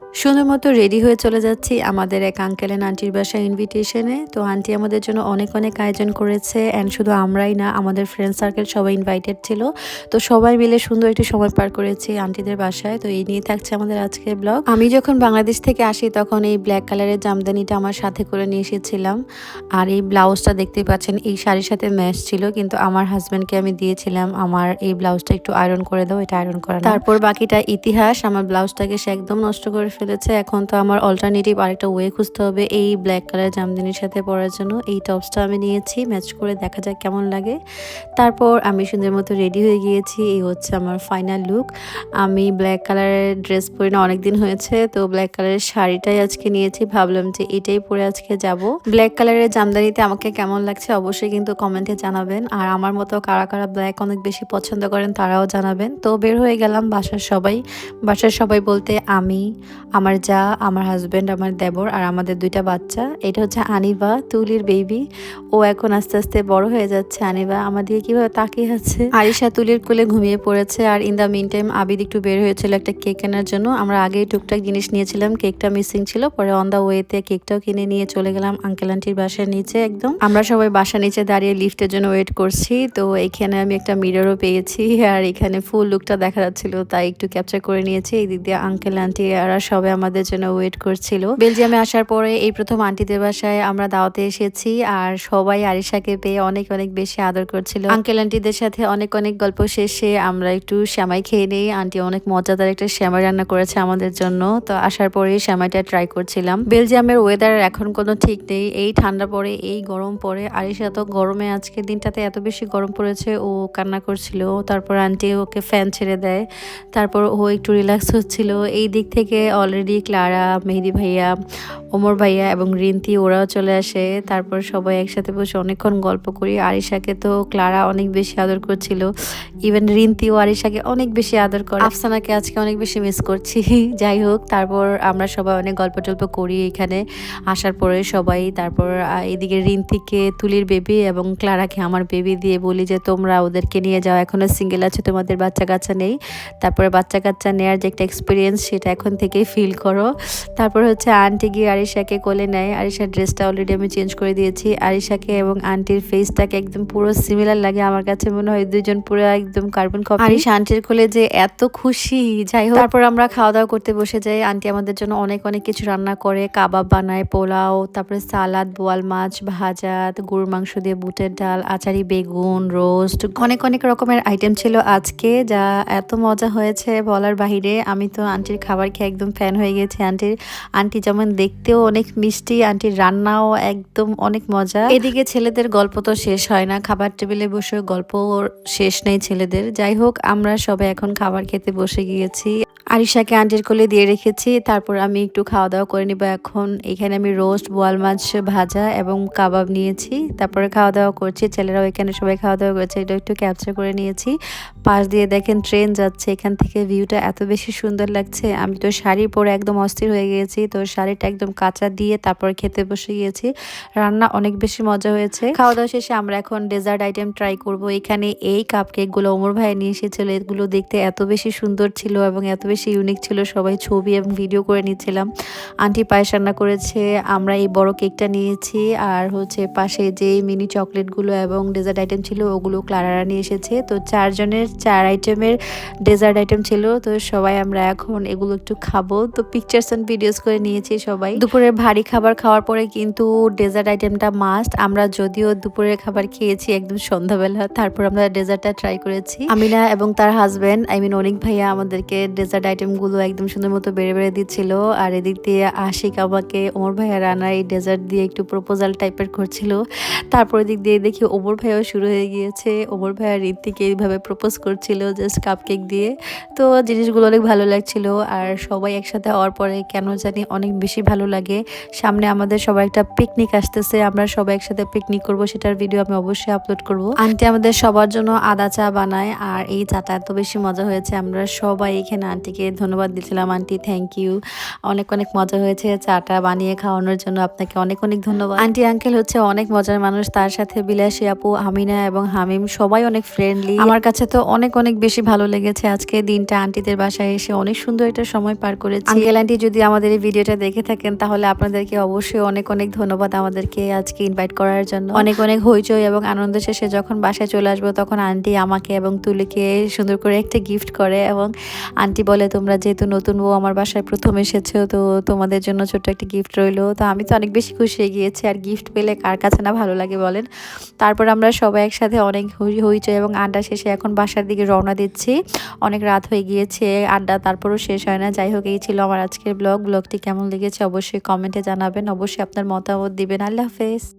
সুন্দর মতো রেডি হয়ে চলে যাচ্ছি আমাদের এক আঙ্কেল অ্যান্ড আন্টির বাসায় ইনভিটেশনে তো আন্টি আমাদের জন্য অনেক অনেক আয়োজন করেছে অ্যান্ড শুধু আমরাই না, আমাদের ফ্রেন্ড সার্কেল সবাই ইনভাইটেড ছিল। তো সবাই মিলে সুন্দর একটি সময় পার করেছি আন্টিদের বাসায়। তো এই নিয়ে থাকছে আমাদের আজকের ব্লগ আমি যখন বাংলাদেশ থেকে আসি তখন এই ব্ল্যাক কালারের জামদানিটা আমার সাথে করে নিয়ে এসেছিলাম। আর এই ব্লাউজটা দেখতে পাচ্ছেন, এই শাড়ির সাথে ম্যাচ ছিল, কিন্তু আমার হাজব্যান্ডকে আমি দিয়েছিলাম। আমার এই ব্লাউজটা একটু আয়রন করে দাও, এটা আয়রন করা তারপর বাকিটা ইতিহাস, আমার ব্লাউজটাকে সে একদম নষ্ট করে ফেলেছে। এখন তো আমার অল্টারনেটিভ আরেকটা ওয়ে খুঁজতে হবে, এই ব্ল্যাক কালার জামদানির সাথে পরার জন্য। এই টপসটা আমি নিয়েছি ম্যাচ করে দেখা যাক কেমন লাগে। তারপর আমি সুন্দর মতো রেডি হয়ে গিয়েছি, এই হচ্ছে আমার ফাইনাল লুক আমি ব্ল্যাক কালারের ড্রেস পরে না, অনেকদিন হয়েছে, তো ব্ল্যাক কালারের শাড়িটাই আজকে নিয়েছি। ভাবলাম যে এটাই পরে আজকে যাব। ব্ল্যাক কালারের জামদানিতে আমাকে কেমন লাগছে অবশ্যই কিন্তু কমেন্টে জানাবেন। আর আমার মতো কারা কারা ব্ল্যাক অনেক বেশি পছন্দ করেন তারাও জানাবেন। তো বের হয়ে গেলাম বাসার সবাই। বাসার সবাই বলতে আমি আমার যা, আমার হাজব্যান্ড আমার দেবর আর আমাদের দুইটা বাচ্চা। এটা হচ্ছে আনিবা, তুলির বেবি ও এখন আস্তে আস্তে বড় হয়ে যাচ্ছে। আনিবা আমাদের কীভাবে তাকিয়ে আছে? আরিশা তুলির কোলে ঘুমিয়ে পড়েছে আর in the meantime Abid একটু বের হয়েছিল একটা কেক কেনার জন্য। আমরা আগেই টুকটাক জিনিস নিয়েছিলাম কেকটা মিসিং ছিল। পরে অন দ্য ওয়েতে কেকটাও কিনে নিয়ে চলে গেলাম আঙ্কেল আন্টির বাসার নিচে একদম। আমরা সবাই বাসা নিচে দাঁড়িয়ে লিফটের জন্য ওয়েট করছি। তো এখানে আমি একটা মিররও পেয়েছি আর এখানে ফুল লুকটা দেখা যাচ্ছিল, তাই একটু ক্যাপচার করে নিয়েছি। এই দিক দিয়ে আঙ্কেল আন্টি আর সবাই আমাদের জন্য ওয়েট করছিল। বেলজিয়ামে আসার পরে এই প্রথম আন্টিদের বাসায় আমরা দাওয়াতে এসেছি আর সবাই আরিশাকে পেয়ে অনেক অনেক বেশি আদর করছিল। আঙ্কেল আন্টিদের সাথে অনেক অনেক গল্প শেষে আমরা একটু শ্যামাই খেয়ে নিই। আন্টি অনেক মজাদার একটা শ্যামাই রান্না করেছে আমাদের জন্য, তো আসার পরে শ্যামাইটা ট্রাই করছিলাম। বেলজিয়ামের ওয়েদার এখন কোনো ঠিক নেই। এই ঠান্ডা পড়ে এই গরম পড়ে আরিশা তো গরমে আজকের দিনটাতে এত বেশি গরম পড়েছে, ও কান্না করছিল। তারপর আন্টি ওকে ফ্যান ছেড়ে দেয়। তারপর ও একটু রিল্যাক্স হচ্ছিল। এই দিক থেকে অলরেডি ক্লারা মেহেদি ভাইয়া ওমর ভাইয়া এবং রিন্তি, ওরাও চলে আসে। তারপর সবাই একসাথে বসে অনেকক্ষণ গল্প করি। আরিশাকে তো ক্লারা অনেক বেশি আদর করছিল। ইভেন রিন্তি ও আরিশাকে অনেক বেশি আদর করে। আফসানাকে আজকে অনেক বেশি মিস করছি। যাই হোক, তারপর আমরা সবাই অনেক গল্প টল্প করি এখানে। আসার পরে সবাই, তারপর এদিকে রিন্তিকে তুলির বেবি এবং ক্লারাকে আমার বেবি দিয়ে বলি যে, তোমরা ওদেরকে নিয়ে যাও। এখনও সিঙ্গেল আছে, তোমাদের বাচ্চা কাচ্চা নেই। তারপরে বাচ্চা কাচ্চা নেওয়ার যে একটা এক্সপিরিয়েন্স সেটা এখন থেকেই ফিল করো। তারপর হচ্ছে আন্টি গিয়ে আরিশাকে কোলে নেয়। আরিশার ড্রেসটা অলরেডি আমি চেঞ্জ করে দিয়েছি। আরিশাকে এবং আন্টির ফেসটাকে একদম পুরো সিমিলার লাগে আমার কাছে মনে হয়। দুজন পুরো একদম কার্বন কপি আরিশা আন্টির কোলে যে এত খুশি যাই হোক। তারপর আমরা খাওয়া দাওয়া করতে বসে যাই। আন্টি আমাদের জন্য অনেক অনেক কিছু রান্না করে। কাবাব বানায় পোলাও তারপরে সালাদ বোয়াল মাছ ভাজা গরুর মাংস দিয়ে বুটের ডাল আচারি বেগুন রোস্ট অনেক অনেক রকমের আইটেম ছিল আজকে যা এত মজা হয়েছে বলার বাহিরে। আমি তো আন্টির খাবার খেয়ে একদম ফ্যান হয়ে গেছি। আন্টির আন্টি যেমন দেখতেও অনেক মিষ্টি, আন্টির রান্নাও একদম অনেক মজা। এদিকে ছেলেদের গল্প তো শেষ হয় না, খাবার টেবিলে বসে গল্প শেষ নেই ছেলেদের। যাই হোক, আমরা সবাই এখন খাবার খেতে বসে গিয়েছি। আরিশাকে আন্টির কোলে দিয়ে রেখেছি। তারপর আমি একটু খাওয়া দাওয়া করে নিব। এখন এখানে আমি রোস্ট, বোয়াল মাছ ভাজা এবং কাবাব নিয়েছি। তারপরে খাওয়া দাওয়া করছি। ছেলেরাও এখানে সবাই খাওয়া দাওয়া করছে। এটা একটু ক্যাপচার করে নিয়েছি। পাশ দিয়ে দেখেন ট্রেন যাচ্ছে। এখান থেকে ভিউটা এত বেশি সুন্দর লাগছে। আমি তো শাড়ি পরে একদম অস্থির হয়ে গিয়েছি। তো শাড়িটা একদম কাঁচা দিয়ে তারপর খেতে বসে গিয়েছি। রান্না অনেক বেশি মজা হয়েছে। খাওয়া দাওয়া শেষে আমরা এখন ডেজার্ট আইটেম ট্রাই করব। এখানে এই কাপ কেকগুলো ওমর ভাই নিয়ে এসেছিল। এগুলো দেখতে এত বেশি সুন্দর ছিল এবং এত বেশি ইউনিক ছিল, সবাই ছবি এবং ভিডিও করে নিচ্ছিলাম। আন্টি পায়েস রান্না করেছে, আমরা এই বড় কেকটা নিয়েছি, আর হচ্ছে পাশে যে মিনি চকলেটগুলো এবং ডেজার্ট আইটেম ছিল, ওগুলো ক্লারারা নিয়ে এসেছে। তো চারজনের, চার আইটেমের ডেজার্ট আইটেম ছিল, তো সবাই আমরা এখন এগুলো একটু খাব। তো পিকচার্স অ্যান্ড ভিডিওস করে নিয়েছি সবাই। দুপুরের ভারী খাবার খাওয়ার পরে কিন্তু ডেজার্ট আইটেমটা মাস্ট আমরা যদিও দুপুরের খাবার খেয়েছি একদম সন্ধ্যাবেলা, তারপর আমরা ডেজার্টটা ট্রাই করেছি। আমিনা এবং তার হাজব্যান্ড আই মিন অনিক ভাইয়া আমাদেরকে ডেজার্ট আইটেমগুলো একদম সুন্দর মতো বেড়ে বেড়ে দিচ্ছিল। আর এদিক দিয়ে আশিক আমাকে ওমর ভাইয়া রান্না এই ডেজার্ট দিয়ে একটু প্রপোজাল টাইপের করছিল। তারপর দিক দিয়ে দেখি ওমর ভাইয়াও শুরু হয়ে গিয়েছে। ওমর ভাইয়া ঋতিকে এইভাবে প্রপোজ করছিল জাস্ট কাপ কেক দিয়ে। তো জিনিসগুলো অনেক ভালো লাগছিল আর সবাই একসাথে হওয়ার পরে কেন জানি অনেক বেশি ভালো লাগে। সামনে আমাদের সবার একটা পিকনিক আসতেছে, আমরা সবাই একসাথে পিকনিক করব, সেটার ভিডিও আমি অবশ্যই আপলোড করব। আন্টি আমাদের সবার জন্য আদা চা বানায় আর এই চাটা এত বেশি মজা হয়েছে, আমরা সবাই এখানে আন্টিকে আন্টিকে ধন্যবাদ দিয়েছিলাম আন্টি থ্যাংক ইউ অনেক অনেক মজা হয়েছে চাটা বানিয়ে খাওয়ানোর জন্য আপনাকে অনেক অনেক ধন্যবাদ। আন্টি আঙ্কেল হচ্ছে অনেক মজার মানুষ তার সাথে বিলাসী আপু আমিনা এবং হামিম সবাই অনেক ফ্রেন্ডলি আমার কাছে তো অনেক অনেক বেশি ভালো লেগেছে আজকে দিনটা আন্টিদের বাসায় এসে অনেক সুন্দর একটা সময় পার করেছি। আঙ্কেল আন্টি যদি আমাদের এই ভিডিওটা দেখে থাকেন তাহলে আপনাদেরকে অবশ্যই অনেক অনেক ধন্যবাদ আমাদেরকে আজকে ইনভাইট করার জন্য। অনেক অনেক হইচই এবং আনন্দ শেষে যখন বাসায় চলে আসব তখন আন্টি আমাকে এবং তুলিকে সুন্দর করে একটা গিফট করে এবং আন্টি বলে তোমরা যেহেতু নতুন বউ, আমার বাসায় প্রথম এসেছ, তো তোমাদের জন্য ছোট্ট একটা গিফট রইল। তো আমি তো অনেক বেশি খুশি হয়ে গিয়েছি। আর গিফট পেলে কার কাছে না ভালো লাগে বলেন? তারপর আমরা সবাই একসাথে অনেক হই- হইচই এবং আড্ডা শেষে এখন বাসার দিকে রওনা দিচ্ছি। অনেক রাত হয়ে গিয়েছে, আড্ডা তারপরও শেষ হয় না। যাই হোক, এই ছিল আমার আজকের ব্লগ ব্লগটি কেমন লেগেছে অবশ্যই কমেন্টে জানাবেন। অবশ্যই আপনার মতামত দিবেন। আল্লাহ হাফেজ।